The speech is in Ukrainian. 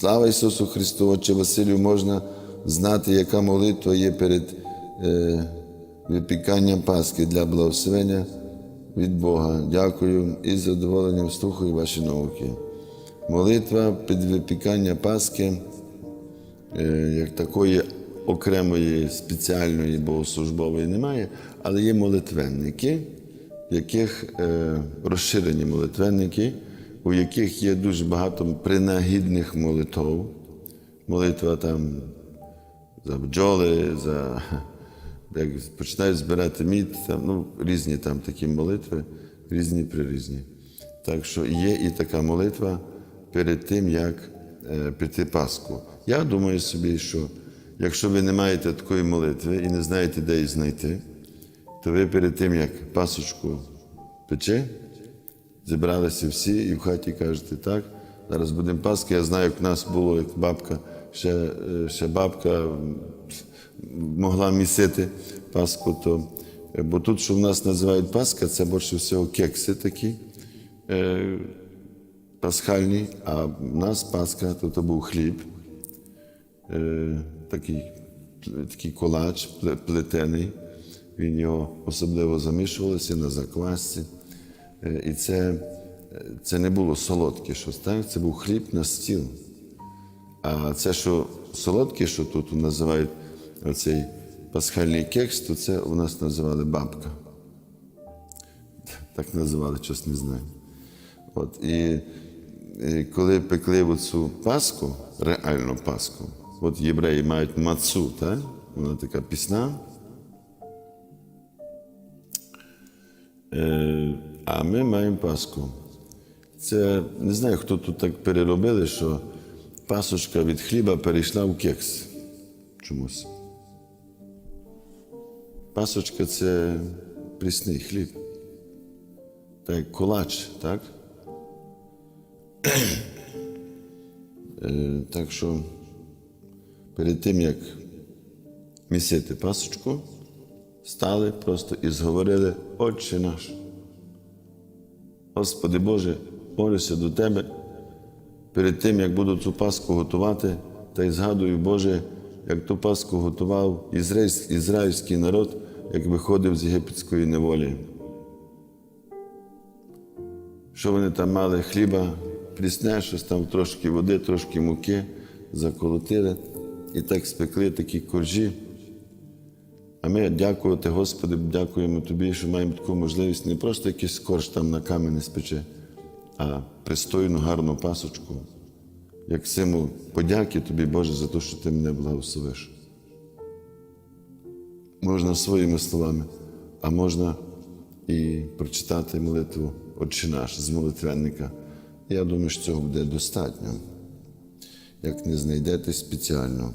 Слава Ісусу Христу, Отче Василю, можна знати, яка молитва є перед е, випіканням Пасхи для благословення від Бога. Дякую і з задоволенням слухаю ваші науки. Молитва під випікання Пасхи, е, як такої окремої спеціальної богослужбової немає, але є молитвенники, в яких е, розширені молитвенники, у яких є дуже багато принагідних молитв. Молитва там за бджоли, за як починають збирати мід, там, ну, різні там такі молитви, різні прирізні. Так що є і така молитва перед тим, як е, піти Пасху. Я думаю собі, що якщо ви не маєте такої молитви і не знаєте, де її знайти, то ви перед тим, як пасочку пече, зібралися всі і в хаті кажете, так, зараз будемо Пасхи. Я знаю, як в нас було, як бабка, ще, е, ще бабка могла місити Пасху, то, е, бо тут, що в нас називають Пасха, це більше всього кекси такі е, пасхальні, а в нас Пасха, то, то був хліб, е, такий, такий колач плетений. Він його особливо замішувалося на заквасці. Е, І це, е, це не було солодке щось, так? Це був хліб на стіл. А це, що солодке, що тут називають оцей пасхальний кекс, то це у нас називали бабка. Так називали, щось не знаю. От, і, і коли пекли оцю паску, реальну паску, от євреї мають мацу, так? вона така пісна. Е, а ми маємо паску. Це не знаю, хто тут так переробили, що пасочка від хліба перейшла в кекс чомусь. Пасочка це прісний хліб. Так, колач, так? Е, так що перед тим, як місити пасочку, стали просто і зговорили Отче наш. Господи Боже, молюся до Тебе перед тим, як буду цю паску готувати, та й згадую, Боже, як ту паску готував ізраїльський народ, як виходив з єгипетської неволі. Що вони там мали хліба, прісне, щось там трошки води, трошки муки, заколотили і так спекли такі коржі. А ми дякувати Господи, дякуємо Тобі, що маємо таку можливість не просто якийсь корж там на камені спече, а пристойну, гарну пасочку, як символ подяки Тобі, Боже, за те, що Ти мене благословиш. Можна своїми словами, а можна і прочитати молитву Отче наш з молитвенника. Я думаю, що цього буде достатньо, як не знайдете спеціально.